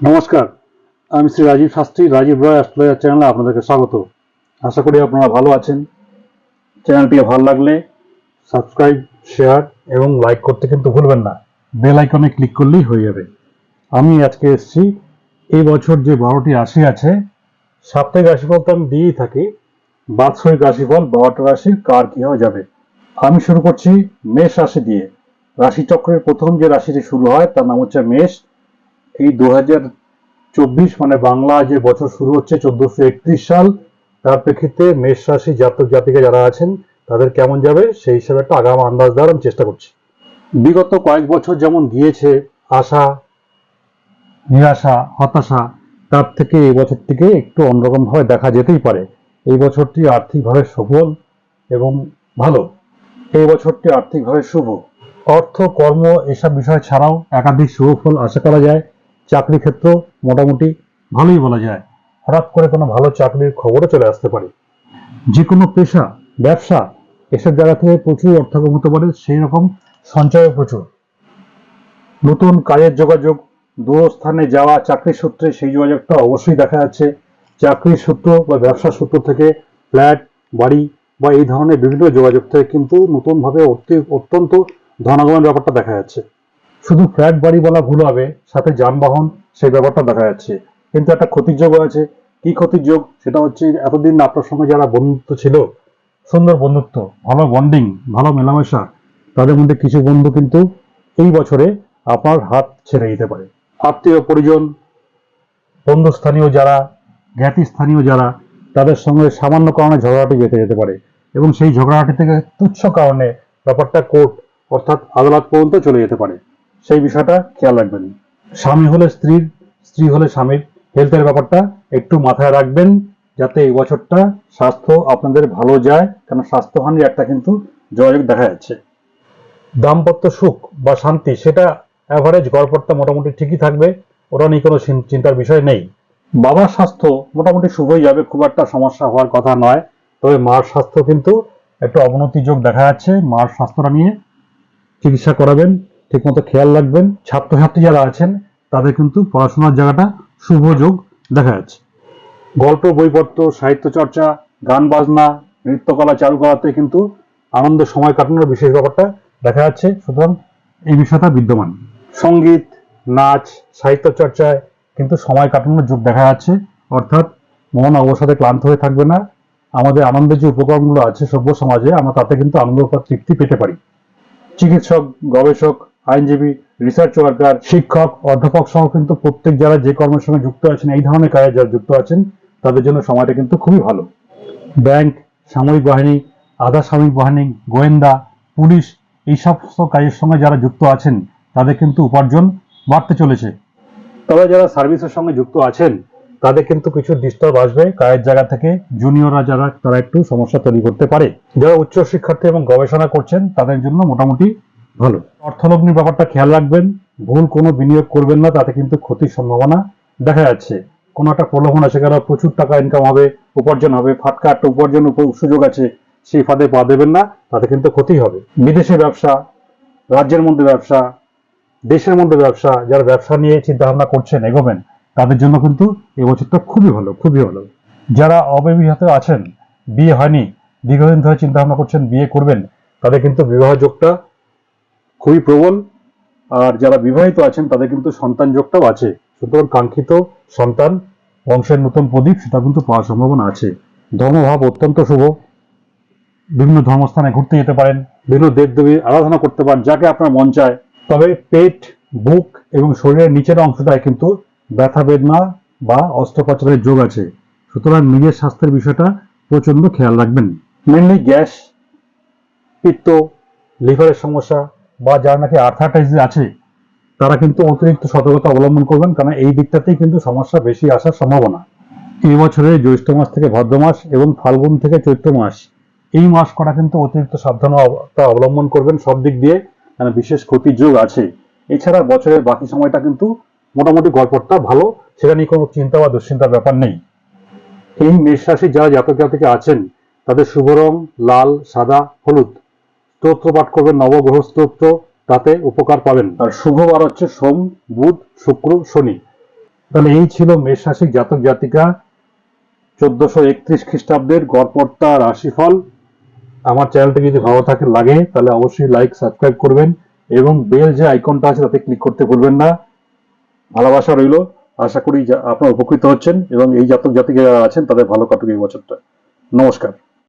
নমস্কার, আমি শ্রী রাজীব শাস্ত্রী, রাজীব রয় অ্যাস্ট্রোলজার চ্যানেলে আপনাদেরকে স্বাগত। আশা করি আপনারা ভালো আছেন। চ্যানেলটিকে ভালো লাগলে সাবস্ক্রাইব, শেয়ার এবং লাইক করতে কিন্তু ভুলবেন না। বেল আইকনে ক্লিক করলেই হয়ে যাবে। আমি আজকে এসেছি। এই বছর যে বারোটি রাশি আছে, সাপ্তাহিক রাশিফল তো আমি দিয়েই থাকি। বাৎসরিক রাশিফল বারোটা রাশির কার কী হয়ে যাবে? আমি শুরু করছি মেষ রাশি দিয়ে। রাশিচক্রের প্রথম যে রাশিটি শুরু হয়, তার নাম হচ্ছে মেষ। এই দু চব্বিশ মানে বাংলা যে বছর শুরু হচ্ছে চোদ্দশো একত্রিশ সাল, তার প্রেক্ষিতে মেষ রাশি জাতক জাতিকা যারা আছেন, তাদের কেমন যাবে সেই হিসাবে একটা আগাম আন্দাজ দেওয়ার আমি চেষ্টা করছি। বিগত কয়েক বছর যেমন গিয়েছে আশা, নিরাশা, হতাশা, তার থেকে এই বছরটিকে একটু অন্যরকমভাবে দেখা যেতেই পারে। এই বছরটি আর্থিকভাবে সফল এবং ভালো। এই বছরটি আর্থিকভাবে শুভ। অর্থ, কর্ম, এসব বিষয় ছাড়াও একাধিক শুভ ফল আশা করা যায়। চাকরি ক্ষেত্র মোটামুটি ভালোই বলা যায়। হঠাৎ করে কোনো ভালো চাকরির খবরও চলে আসতে পারে। যে কোনো পেশা, ব্যবসা, এসব জায়গা থেকে প্রচুর অর্থাগম হতে পারে, সেই রকম সঞ্চয়ও প্রচুর। নতুন কাজের যোগাযোগ দূর স্থানে যাওয়া, চাকরির সূত্রে সেই যোগাযোগটা অবশ্যই দেখা যাচ্ছে। চাকরির সূত্র বা ব্যবসার সূত্র থেকে ফ্ল্যাট, বাড়ি বা এই ধরনের বিভিন্ন যোগাযোগ থেকে কিন্তু নতুনভাবে অতি- অত্যন্ত ধনাগমনের ব্যাপারটা দেখা যাচ্ছে। শুধু ফ্ল্যাট বাড়ি বলা ভুল হবে, সাথে যানবাহন, সেই ব্যাপারটা দেখা যাচ্ছে। কিন্তু একটা ক্ষতির যোগও আছে। কি ক্ষতির যোগ? সেটা হচ্ছে এতদিন আপনার সঙ্গে যারা বন্ধুত্ব ছিল, সুন্দর বন্ধুত্ব, ভালো বন্ডিং ভালো মেলামেশা, তাদের মধ্যে কিছু বন্ধু কিন্তু এই বছরে আপনার হাত ছেড়ে দিতে পারে। আত্মীয়, পরিজন, বন্ধুস্থানীয় যারা জ্ঞাতি স্থানীয় যারা, তাদের সঙ্গে সামান্য কারণে ঝগড়াটি বেঁধে যেতে পারে। এবং সেই ঝগড়াটি থেকে তুচ্ছ কারণে ব্যাপারটা কোর্ট, অর্থাৎ আদালত পর্যন্ত চলে যেতে পারে। সেই বিষয়টা খেয়াল রাখবেন। স্বামী হলে স্ত্রীর, স্ত্রী হলে স্বামীর। হেলথের ব্যাপারটা একটু মাথায় রাখবেন যাতে এই বছরটা স্বাস্থ্য আপনাদের ভালো যায় কারণ স্বাস্থ্যহানির একটা কিন্তু যোগাযোগ দেখা যাচ্ছে। দাম্পত্য সুখ বা শান্তি, সেটা অ্যাভারেজ গড়পড়তা মোটামুটি ঠিকই থাকবে, ওটা নিয়ে কোনো চিন্তার বিষয় নেই। বাবার স্বাস্থ্য মোটামুটি শুভই যাবে, খুব একটা সমস্যা হওয়ার কথা নয়। তবে মার স্বাস্থ্য কিন্তু একটু অবনতি যোগ দেখা যাচ্ছে, মার স্বাস্থ্যটা নিয়ে চিকিৎসা করাবেন। ঠিকমতো খেয়াল রাখবেন। ছাত্রছাত্রী যারা আছেন, তাদের কিন্তু পড়াশোনার জায়গাটা শুভ যোগ দেখা যাচ্ছে। গল্প, বইপত্র, সাহিত্য চর্চা, গান বাজনা, নৃত্যকলা চারুকলাতে কিন্তু আনন্দ, সময় কাটানোর বিশেষ ব্যাপারটা দেখা যাচ্ছে। সুতরাং এই বিষয়টা বিদ্যমান। সংগীত, নাচ, সাহিত্য চর্চায় কিন্তু সময় কাটানোর যোগ দেখা যাচ্ছে। অর্থাৎ মন অবসাদে ক্লান্ত হয়ে থাকবে না। আমাদের আনন্দের যে উপকরণগুলো আছে সভ্য সমাজে, আমরা তাতে কিন্তু আনন্দ তৃপ্তি পেতে পারি। চিকিৎসক, গবেষক আইনজীবী রিসার্চ ওয়ার্কার শিক্ষক, অধ্যাপক সহ কিন্তু প্রত্যেক যারা যে কর্মের সঙ্গে যুক্ত আছেন, এই ধরনের কাজে যারা যুক্ত আছেন, তাদের জন্য সময়টা কিন্তু খুবই ভালো। ব্যাংক, সামরিক বাহিনী, আধা সামরিক বাহিনী, গোয়েন্দা, পুলিশ, এই সমস্ত কাজের সঙ্গে যারা যুক্ত আছেন, তাদের কিন্তু উপার্জন বাড়তে চলেছে। তবে যারা সার্ভিসের সঙ্গে যুক্ত আছেন, তাদের কিন্তু কিছু ডিস্টার্ব আসবে। কাজের জায়গা থেকে জুনিয়ররা যারা, তারা একটু সমস্যা তৈরি করতে পারে। যারা উচ্চ শিক্ষার্থী এবং গবেষণা করছেন, তাদের জন্য মোটামুটি ভালো। অর্থলগ্নির ব্যাপারটা খেয়াল রাখবেন, ভুল কোনো বিনিয়োগ করবেন না, তাতে কিন্তু ক্ষতির সম্ভাবনা দেখা যাচ্ছে। কোনো একটা প্রলোভন আছে কারণ প্রচুর টাকা ইনকাম হবে, উপার্জন হবে, ফাটকা একটা উপার্জন উপ- সুযোগ আছে, সেই ফাঁদে পা দেবেন না, তাতে কিন্তু ক্ষতি হবে। বিদেশে ব্যবসা, রাজ্যের মধ্যে ব্যবসা, দেশের মধ্যে ব্যবসা, যারা ব্যবসা নিয়ে চিন্তা ভাবনা করছেন, এগোবেন, তাদের জন্য কিন্তু এই বছরটা খুবই ভালো খুবই ভালো। যারা অবিবাহিত আছেন, বিয়ে হয়নি, দীর্ঘদিন ধরে চিন্তা ভাবনা করছেন, বিয়ে করবেন, তাদের কিন্তু বিবাহ যোগটা খুবই প্রবল। আর যারা বিবাহিত আছেন, তাদের কিন্তু সন্তান যোগটাও আছে। সুতরাং কাঙ্ক্ষিত সন্তান বংশের নতুন প্রদীপ, সেটা কিন্তু পাওয়ার সম্ভাবনা আছে। ধর্মভাব অত্যন্ত শুভ। বিভিন্ন ধর্মস্থানে ঘুরতে যেতে পারেন, বিভিন্ন দেবদেবীর আরাধনা করতে পারেন, যাকে আপনার মন চায়। তবে পেট, বুক এবং শরীরের নিচের অংশটায় কিন্তু ব্যথা বেদনা বা অস্ত্রোপচারের যোগ আছে। সুতরাং নিজের স্বাস্থ্যের বিষয়টা প্রচণ্ড খেয়াল রাখবেন। মেনলি গ্যাস, পিত্ত, লিভারের সমস্যা বা যার নাকি আর্থারাইটিস আছে, তারা কিন্তু অতিরিক্ত সতর্কতা অবলম্বন করবেন, কারণ এই দিকটাতেই কিন্তু সমস্যা বেশি আসার সম্ভাবনা। এই বছরে জ্যৈষ্ঠ মাস থেকে ভাদ্র মাস এবং ফাল্গুন থেকে চৈত্র মাস, এই মাস করা কিন্তু অতিরিক্ত সাবধানতা অবলম্বন করবেন সব দিক দিয়ে কারণ বিশেষ ক্ষতির যোগ আছে। এছাড়া বছরের বাকি সময়টা কিন্তু মোটামুটি গল্পটা ভালো, সেটা নিয়ে কোনো চিন্তা বা দুশ্চিন্তার ব্যাপার নেই। এই মেষ রাশি যারা জাতক জাতিকা আছেন, তাদের শুভ রং লাল, সাদা, হলুদ স্তোত্র পাঠ করবেন, নবগ্রহ স্তোত্র, তাতে উপকার পাবেন। আর শুভ বার হচ্ছে সোম, বুধ, শুক্র, শনি। তাহলে এই ছিল মেষ জাতক জাতিকা, চোদ্দশো একত্রিশ খ্রিস্টাব্দের গড়পড়তা রাশিফল। আমার চ্যানেলটি যদি ভালো থাকে, লাগে, তাহলে অবশ্যই লাইক সাবস্ক্রাইব করবেন এবং বেল যে আইকনটা আছে, তাতে ক্লিক করতে ভুলবেন না। ভালোবাসা রইল। আশা করি আপনারা উপকৃত হচ্ছেন এবং এই জাতক জাতিকে যারা আছেন, তাদের ভালো কাটুক এই বছরটা। নমস্কার।